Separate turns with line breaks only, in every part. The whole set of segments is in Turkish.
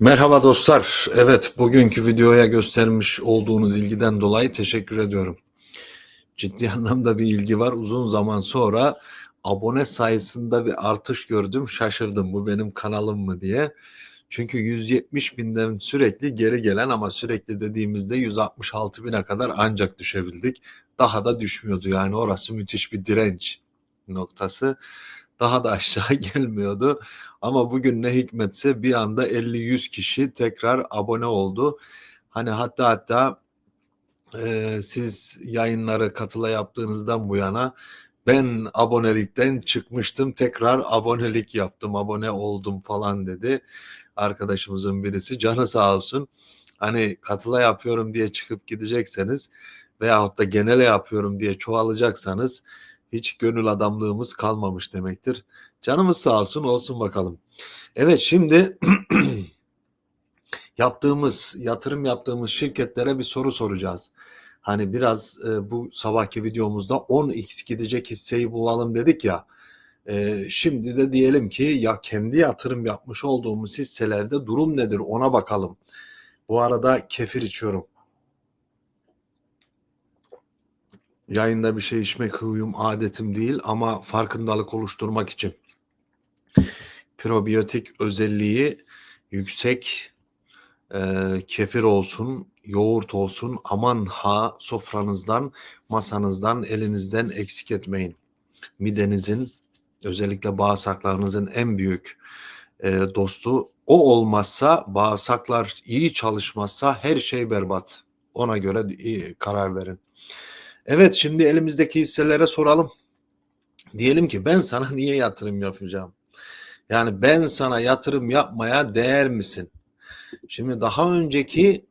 Merhaba dostlar. Evet, bugünkü videoya göstermiş olduğunuz ilgiden dolayı teşekkür ediyorum. Ciddi anlamda bir ilgi var. Uzun zaman sonra abone sayısında bir artış gördüm. Şaşırdım. Bu benim kanalım mı diye. Çünkü 170 binden sürekli geri gelen ama sürekli dediğimizde 166 bine kadar ancak düşebildik. Daha da düşmüyordu. Yani orası müthiş bir direnç noktası. Daha da aşağı gelmiyordu. Ama bugün ne hikmetse bir anda 50-100 kişi tekrar abone oldu. Hani hatta hatta e, siz yayınları katıla yaptığınızdan bu yana ben abonelikten çıkmıştım tekrar abonelik yaptım abone oldum falan dedi arkadaşımızın birisi canı sağ olsun hani katıla yapıyorum diye çıkıp gidecekseniz veyahut da genele yapıyorum diye çoğalacaksanız hiç gönül adamlığımız kalmamış demektir. Canımız sağ olsun olsun bakalım. Evet şimdi yaptığımız yatırım yaptığımız şirketlere bir soru soracağız. Hani biraz e, bu sabahki videomuzda 10x gidecek hisseyi bulalım dedik ya. E, şimdi de diyelim ki ya kendi yatırım yapmış olduğumuz hisselerde durum nedir ona bakalım. Bu arada kefir içiyorum. Yayında bir şey içmek huyum adetim değil ama farkındalık oluşturmak için probiyotik özelliği yüksek e, kefir olsun, yoğurt olsun aman ha sofranızdan, masanızdan, elinizden eksik etmeyin. Midenizin özellikle bağırsaklarınızın en büyük e, dostu o olmazsa bağırsaklar iyi çalışmazsa her şey berbat. Ona göre iyi karar verin. Evet şimdi elimizdeki hisselere soralım. Diyelim ki ben sana niye yatırım yapacağım? Yani ben sana yatırım yapmaya değer misin? Şimdi daha önceki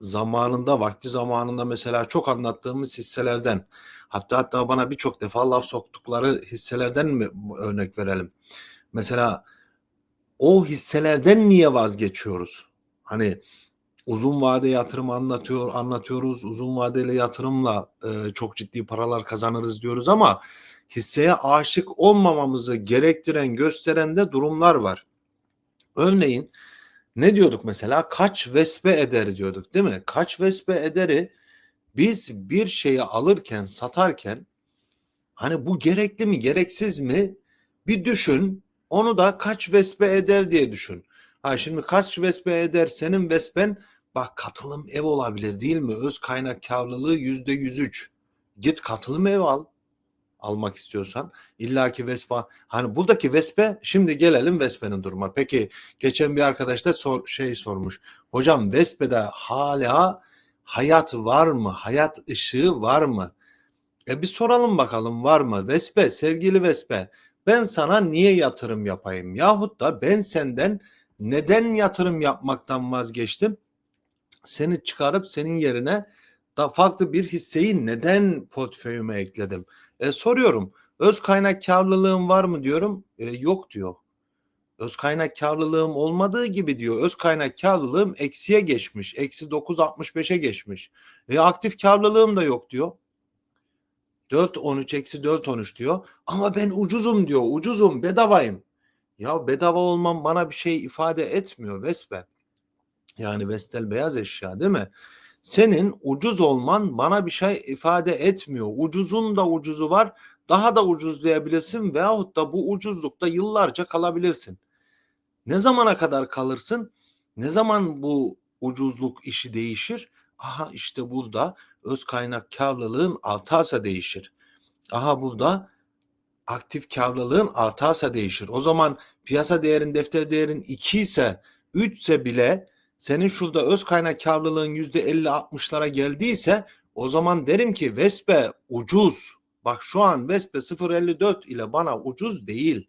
zamanında, vakti zamanında mesela çok anlattığımız hisselerden hatta hatta bana birçok defa laf soktukları hisselerden mi örnek verelim? Mesela o hisselerden niye vazgeçiyoruz? Hani uzun vade yatırım anlatıyor anlatıyoruz. Uzun vadeli yatırımla e, çok ciddi paralar kazanırız diyoruz ama hisseye aşık olmamamızı gerektiren gösteren de durumlar var. Örneğin ne diyorduk mesela kaç vespe eder diyorduk değil mi? Kaç vespe ederi biz bir şeyi alırken satarken hani bu gerekli mi gereksiz mi bir düşün onu da kaç vespe eder diye düşün. Ha şimdi kaç vespe eder senin vespen bak katılım ev olabilir değil mi? Öz kaynak karlılığı yüzde yüz üç. Git katılım ev al almak istiyorsan illaki Vespa hani buradaki Vespe şimdi gelelim Vespe'nin duruma. Peki geçen bir arkadaş da sor, şey sormuş. Hocam Vespe'de hala hayat var mı? Hayat ışığı var mı? E bir soralım bakalım var mı? Vespe sevgili Vespe ben sana niye yatırım yapayım? Yahut da ben senden neden yatırım yapmaktan vazgeçtim? Seni çıkarıp senin yerine da farklı bir hisseyi neden portföyüme ekledim? E, soruyorum. Öz kaynak karlılığım var mı diyorum. E, yok diyor. Öz kaynak karlılığım olmadığı gibi diyor. Öz kaynak karlılığım eksiye geçmiş. Eksi 9.65'e geçmiş. E, aktif karlılığım da yok diyor. 4.13 eksi 4.13 diyor. Ama ben ucuzum diyor. Ucuzum bedavayım. Ya bedava olmam bana bir şey ifade etmiyor Vespe. Yani Vestel beyaz eşya değil mi? Senin ucuz olman bana bir şey ifade etmiyor. Ucuzun da ucuzu var. Daha da ucuzlayabilirsin veyahut da bu ucuzlukta yıllarca kalabilirsin. Ne zamana kadar kalırsın? Ne zaman bu ucuzluk işi değişir? Aha işte burada öz kaynak karlılığın artarsa değişir. Aha burada aktif karlılığın artarsa değişir. O zaman piyasa değerin defter değerin 2 ise 3 ise bile senin şurada öz kaynak karlılığın %50-60'lara geldiyse o zaman derim ki Vespe ucuz. Bak şu an Vespe 0.54 ile bana ucuz değil.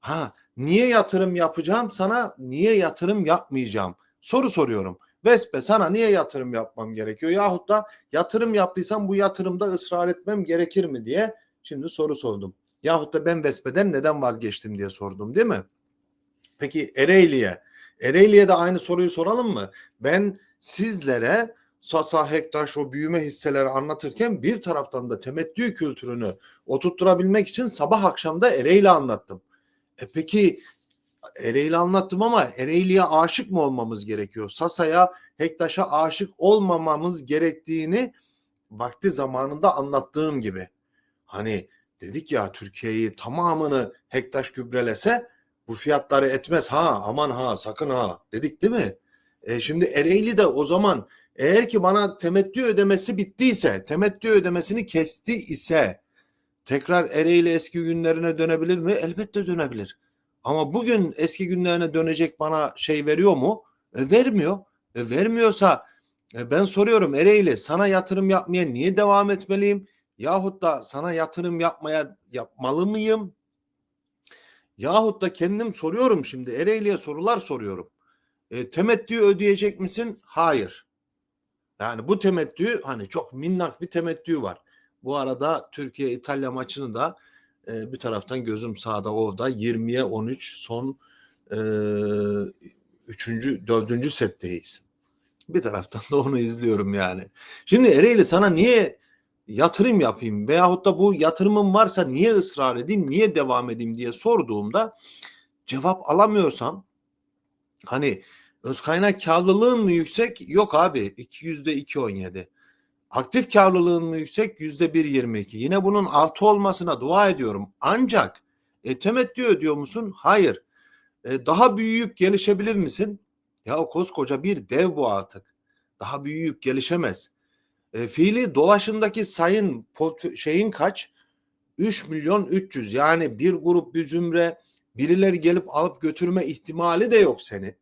Ha niye yatırım yapacağım sana niye yatırım yapmayacağım? Soru soruyorum. Vespe sana niye yatırım yapmam gerekiyor? Yahut da yatırım yaptıysam bu yatırımda ısrar etmem gerekir mi diye şimdi soru sordum. Yahut da ben Vespe'den neden vazgeçtim diye sordum değil mi? Peki Ereğli'ye Ereğli'ye de aynı soruyu soralım mı? Ben sizlere Sasa, Hektaş o büyüme hisseleri anlatırken bir taraftan da temettü kültürünü oturtturabilmek için sabah akşam da Ereğli anlattım. E peki Ereğli anlattım ama Ereğli'ye aşık mı olmamız gerekiyor? Sasa'ya, Hektaş'a aşık olmamamız gerektiğini vakti zamanında anlattığım gibi. Hani dedik ya Türkiye'yi tamamını Hektaş gübrelese bu fiyatları etmez ha aman ha sakın ha dedik değil mi? E şimdi Ereğli de o zaman eğer ki bana temettü ödemesi bittiyse, temettü ödemesini kesti ise tekrar Ereğli eski günlerine dönebilir mi? Elbette dönebilir. Ama bugün eski günlerine dönecek bana şey veriyor mu? E, vermiyor. E, vermiyorsa e, ben soruyorum Ereğli sana yatırım yapmaya niye devam etmeliyim? Yahut da sana yatırım yapmaya yapmalı mıyım? Yahut da kendim soruyorum şimdi Ereğli'ye sorular soruyorum. E, temettü ödeyecek misin? Hayır. Yani bu temettü hani çok minnak bir temettü var. Bu arada Türkiye İtalya maçını da e, bir taraftan gözüm sağda orada 20'ye 13 son e, 3. 4. setteyiz. Bir taraftan da onu izliyorum yani. Şimdi Ereğli sana niye yatırım yapayım veyahut da bu yatırımım varsa niye ısrar edeyim, niye devam edeyim diye sorduğumda cevap alamıyorsam hani öz kaynak karlılığın mı yüksek? Yok abi yüzde iki on yedi. Aktif karlılığın mı yüksek? Yüzde bir yirmi iki. Yine bunun altı olmasına dua ediyorum. Ancak e, temettü ödüyor musun? Hayır. E, daha büyüyüp gelişebilir misin? Ya koskoca bir dev bu artık. Daha büyüyüp gelişemez. E, fiili dolaşımdaki sayın şeyin kaç? 3 milyon 300 yani bir grup bir zümre birileri gelip alıp götürme ihtimali de yok seni.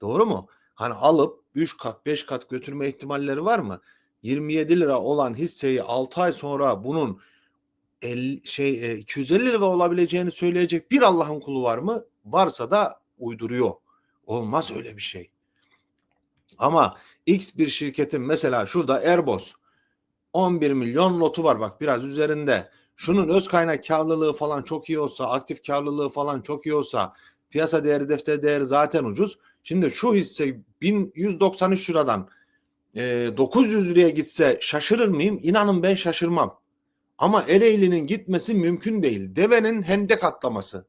Doğru mu? Hani alıp 3 kat 5 kat götürme ihtimalleri var mı? 27 lira olan hisseyi 6 ay sonra bunun 50, şey 250 lira olabileceğini söyleyecek bir Allah'ın kulu var mı? Varsa da uyduruyor. Olmaz öyle bir şey. Ama X bir şirketin mesela şurada Airbus 11 milyon notu var bak biraz üzerinde. Şunun öz kaynak karlılığı falan çok iyi olsa, aktif karlılığı falan çok iyi olsa, piyasa değeri, defter değeri zaten ucuz. Şimdi şu hisse 1193 liradan e, 900 liraya gitse şaşırır mıyım? İnanın ben şaşırmam. Ama Ereğli'nin gitmesi mümkün değil. Devenin hendek atlaması.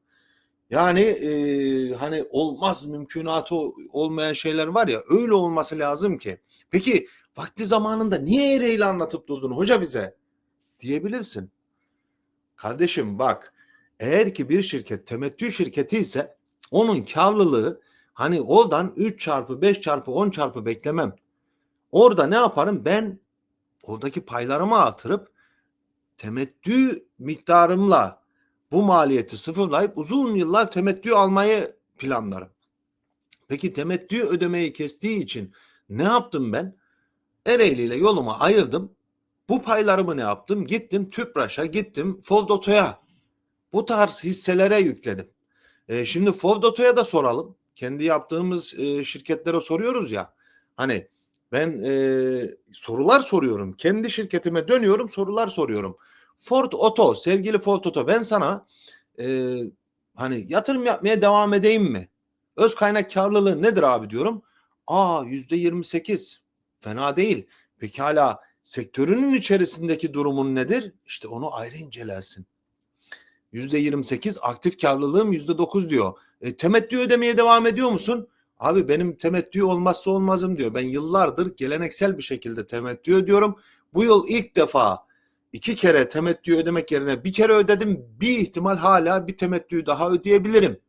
Yani e, hani olmaz mümkünatı olmayan şeyler var ya öyle olması lazım ki. Peki vakti zamanında niye Ereğli anlatıp durdun hoca bize? Diyebilirsin. Kardeşim bak eğer ki bir şirket temettü şirketi ise onun karlılığı hani oradan 3 çarpı 5 çarpı 10 çarpı beklemem. Orada ne yaparım? Ben oradaki paylarımı artırıp temettü miktarımla bu maliyeti sıfırlayıp uzun yıllar temettü almayı planlarım. Peki temettü ödemeyi kestiği için ne yaptım ben? Ereğli ile yolumu ayırdım. Bu paylarımı ne yaptım? Gittim Tüpraş'a, gittim Fovdoto'ya. Bu tarz hisselere yükledim. E, şimdi Fovdoto'ya da soralım. Kendi yaptığımız e, şirketlere soruyoruz ya. Hani ben e, sorular soruyorum. Kendi şirketime dönüyorum sorular soruyorum. Ford Auto sevgili Ford Auto ben sana e, hani yatırım yapmaya devam edeyim mi? Öz kaynak karlılığı nedir abi diyorum. Aa yüzde yirmi sekiz fena değil. Pekala sektörünün içerisindeki durumun nedir? İşte onu ayrı incelersin. Yüzde yirmi sekiz aktif karlılığım yüzde dokuz diyor. E, temettü ödemeye devam ediyor musun? Abi benim temettü olmazsa olmazım diyor. Ben yıllardır geleneksel bir şekilde temettü ödüyorum. Bu yıl ilk defa iki kere temettü ödemek yerine bir kere ödedim. Bir ihtimal hala bir temettüyü daha ödeyebilirim.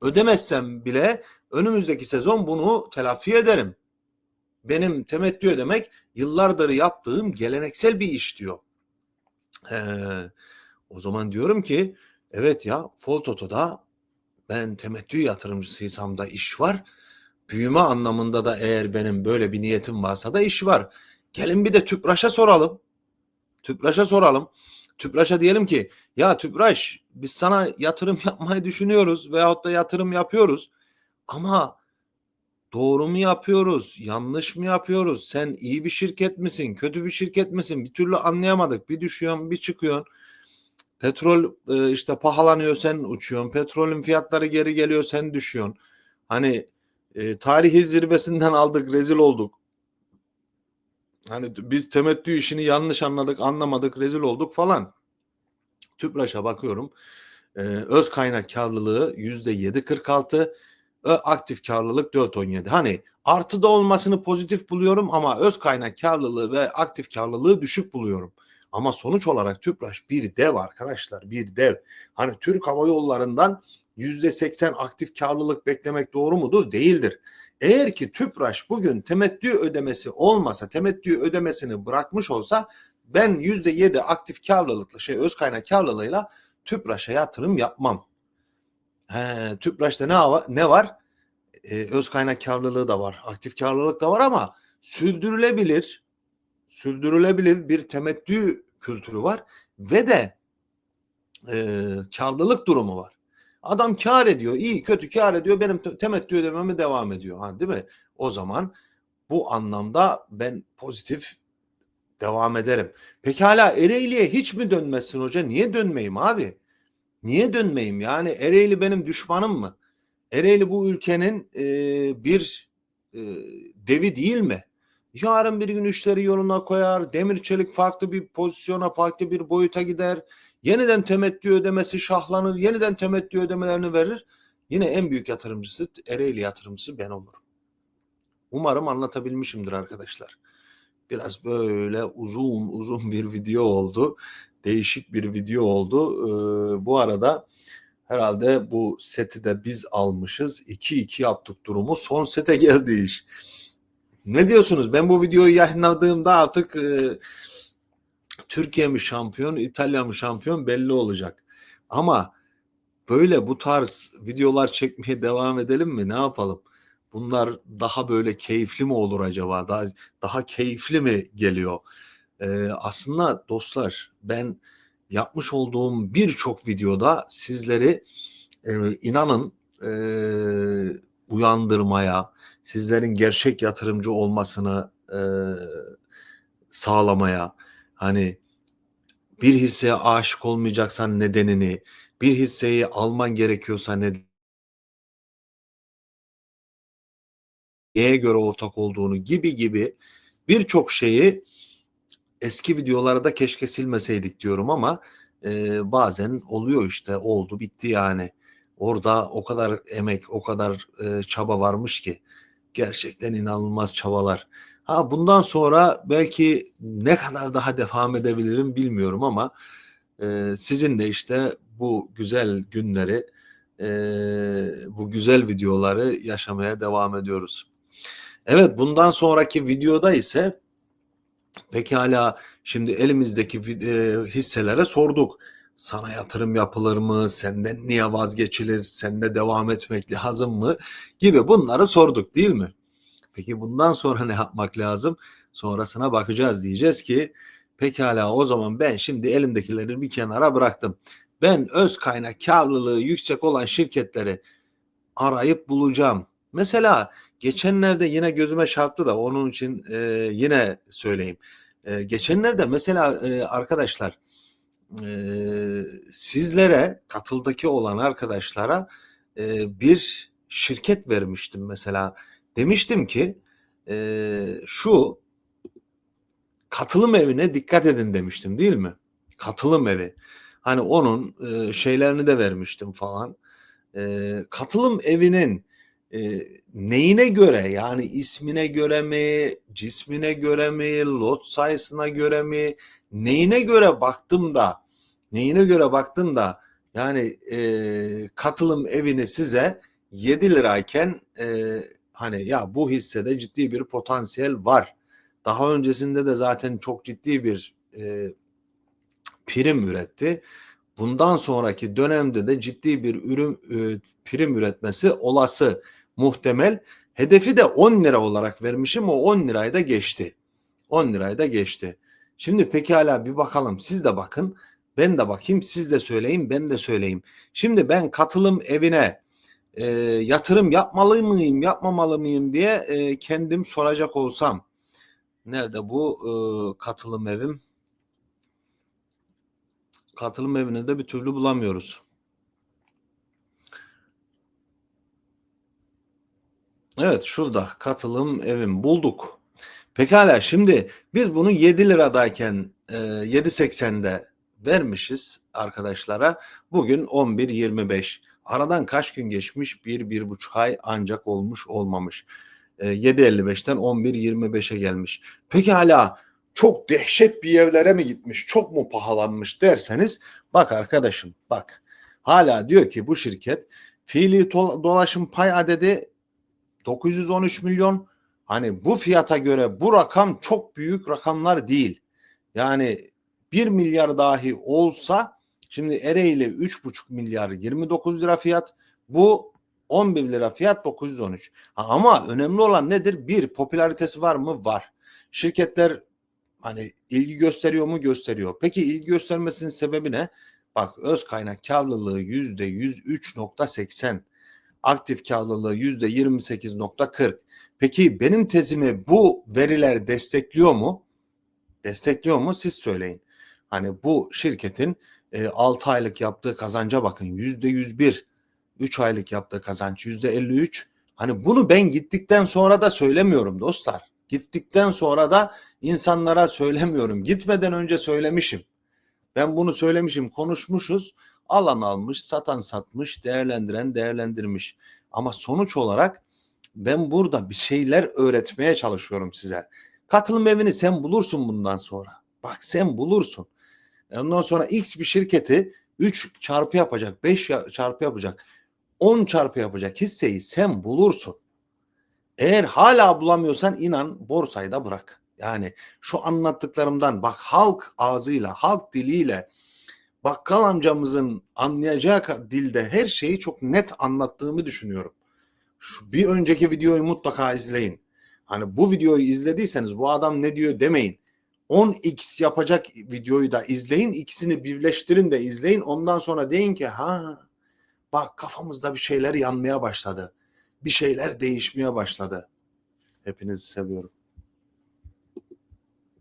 Ödemezsem bile önümüzdeki sezon bunu telafi ederim. Benim temettü ödemek yıllardır yaptığım geleneksel bir iş diyor. Ee, o zaman diyorum ki evet ya Foltoto'da ben temettü yatırımcısıysam da iş var. Büyüme anlamında da eğer benim böyle bir niyetim varsa da iş var. Gelin bir de Tüpraş'a soralım. Tüpraş'a soralım. Tüpraş'a diyelim ki ya Tüpraş biz sana yatırım yapmayı düşünüyoruz veyahut da yatırım yapıyoruz. Ama doğru mu yapıyoruz? Yanlış mı yapıyoruz? Sen iyi bir şirket misin? Kötü bir şirket misin? Bir türlü anlayamadık. Bir düşüyorsun, bir çıkıyorsun. Petrol e, işte pahalanıyor sen uçuyorsun. Petrolün fiyatları geri geliyor sen düşüyorsun. Hani e, tarihi zirvesinden aldık rezil olduk. Hani biz temettü işini yanlış anladık anlamadık rezil olduk falan. Tüpraş'a bakıyorum. Ee, öz kaynak karlılığı %7.46, ö- aktif karlılık 4.17. Hani artı da olmasını pozitif buluyorum ama öz kaynak karlılığı ve aktif karlılığı düşük buluyorum. Ama sonuç olarak TÜPRAŞ bir dev arkadaşlar bir dev. Hani Türk Hava Yolları'ndan %80 aktif karlılık beklemek doğru mudur? Değildir. Eğer ki TÜPRAŞ bugün temettü ödemesi olmasa, temettü ödemesini bırakmış olsa ben %7 aktif karlılıkla şey öz kaynak karlılığıyla TÜPRAŞ'a yatırım yapmam. He, TÜPRAŞ'ta ne, ne var? Ee, öz kaynak karlılığı da var, aktif karlılık da var ama sürdürülebilir, sürdürülebilir bir temettü kültürü var ve de e, karlılık durumu var. Adam kar ediyor, iyi kötü kar ediyor, benim te- temettü ödememe devam ediyor. Ha, değil mi? O zaman bu anlamda ben pozitif devam ederim. Pekala Ereğli'ye hiç mi dönmezsin hoca? Niye dönmeyeyim abi? Niye dönmeyeyim? Yani Ereğli benim düşmanım mı? Ereğli bu ülkenin e, bir e, devi değil mi? Yarın bir gün işleri yoluna koyar, demir çelik farklı bir pozisyona, farklı bir boyuta gider. Yeniden temettü ödemesi şahlanır, yeniden temettü ödemelerini verir. Yine en büyük yatırımcısı Ereğli yatırımcısı ben olurum. Umarım anlatabilmişimdir arkadaşlar. Biraz böyle uzun uzun bir video oldu. Değişik bir video oldu. Ee, bu arada herhalde bu seti de biz almışız. 2-2 yaptık durumu. Son sete geldi iş. Ne diyorsunuz? Ben bu videoyu yayınladığımda artık e, Türkiye mi şampiyon, İtalya mı şampiyon belli olacak. Ama böyle bu tarz videolar çekmeye devam edelim mi? Ne yapalım? Bunlar daha böyle keyifli mi olur acaba? Daha daha keyifli mi geliyor? Ee, aslında dostlar ben yapmış olduğum birçok videoda sizleri e, inanın e, uyandırmaya, sizlerin gerçek yatırımcı olmasını e, sağlamaya, hani bir hisseye aşık olmayacaksan nedenini, bir hisseyi alman gerekiyorsa ne neye göre ortak olduğunu gibi gibi birçok şeyi eski videolarda keşke silmeseydik diyorum ama e, bazen oluyor işte oldu bitti yani. Orada o kadar emek, o kadar e, çaba varmış ki gerçekten inanılmaz çabalar. Ha bundan sonra belki ne kadar daha devam edebilirim bilmiyorum ama e, sizin de işte bu güzel günleri, e, bu güzel videoları yaşamaya devam ediyoruz. Evet bundan sonraki videoda ise pekala şimdi elimizdeki e, hisselere sorduk. Sana yatırım yapılır mı? Senden niye vazgeçilir? Sende devam etmek lazım mı? Gibi bunları sorduk değil mi? Peki bundan sonra ne yapmak lazım? Sonrasına bakacağız diyeceğiz ki pekala o zaman ben şimdi elimdekileri bir kenara bıraktım. Ben öz kaynak karlılığı yüksek olan şirketleri arayıp bulacağım. Mesela geçenlerde yine gözüme çarptı da onun için e, yine söyleyeyim. E, geçenlerde mesela e, arkadaşlar e, sizlere katıldaki olan arkadaşlara e, bir şirket vermiştim mesela. Demiştim ki e, şu katılım evine dikkat edin demiştim değil mi? Katılım evi. Hani onun e, şeylerini de vermiştim falan. E, katılım evinin e, neyine göre yani ismine göre mi, cismine göre mi, lot sayısına göre mi, neyine göre baktım da neyine göre baktım da yani e, katılım evini size 7 lirayken e, hani ya bu hissede ciddi bir potansiyel var. Daha öncesinde de zaten çok ciddi bir e, prim üretti. Bundan sonraki dönemde de ciddi bir ürün e, prim üretmesi olası muhtemel. Hedefi de 10 lira olarak vermişim. O 10 lirayı da geçti. 10 lirayı da geçti. Şimdi pekala bir bakalım. Siz de bakın. Ben de bakayım. Siz de söyleyin. Ben de söyleyeyim. Şimdi ben katılım evine e, yatırım yapmalı mıyım, yapmamalı mıyım diye e, kendim soracak olsam. Nerede bu e, katılım evim? Katılım evini de bir türlü bulamıyoruz. Evet şurada katılım evim bulduk. Pekala şimdi biz bunu 7 liradayken e, 7.80'de vermişiz arkadaşlara. Bugün 11.25. Aradan kaç gün geçmiş? Bir, bir buçuk ay ancak olmuş olmamış. E, 7.55'ten 11.25'e gelmiş. Peki hala çok dehşet bir evlere mi gitmiş? Çok mu pahalanmış derseniz bak arkadaşım bak. Hala diyor ki bu şirket fiili dolaşım pay adedi 913 milyon. Hani bu fiyata göre bu rakam çok büyük rakamlar değil. Yani 1 milyar dahi olsa şimdi Ereğli 3,5 milyar 29 lira fiyat. Bu 11 lira fiyat 913. Ha, ama önemli olan nedir? Bir popülaritesi var mı? Var. Şirketler hani ilgi gösteriyor mu? Gösteriyor. Peki ilgi göstermesinin sebebi ne? Bak öz kaynak karlılığı %103.80. Aktif karlılığı %28.40. Peki benim tezimi bu veriler destekliyor mu? Destekliyor mu? Siz söyleyin. Hani bu şirketin e, 6 aylık yaptığı kazanca bakın %101. 3 aylık yaptığı kazanç %53. Hani bunu ben gittikten sonra da söylemiyorum dostlar. Gittikten sonra da insanlara söylemiyorum. Gitmeden önce söylemişim. Ben bunu söylemişim, konuşmuşuz. Alan almış, satan satmış, değerlendiren değerlendirmiş. Ama sonuç olarak ben burada bir şeyler öğretmeye çalışıyorum size. Katılım evini sen bulursun bundan sonra. Bak sen bulursun. Ondan sonra X bir şirketi 3 çarpı yapacak, 5 çarpı yapacak, 10 çarpı yapacak hisseyi sen bulursun. Eğer hala bulamıyorsan inan borsayı da bırak. Yani şu anlattıklarımdan bak halk ağzıyla, halk diliyle bakkal amcamızın anlayacağı dilde her şeyi çok net anlattığımı düşünüyorum. Şu bir önceki videoyu mutlaka izleyin. Hani bu videoyu izlediyseniz bu adam ne diyor demeyin. 10x yapacak videoyu da izleyin. ikisini birleştirin de izleyin. Ondan sonra deyin ki ha bak kafamızda bir şeyler yanmaya başladı. Bir şeyler değişmeye başladı. Hepinizi seviyorum.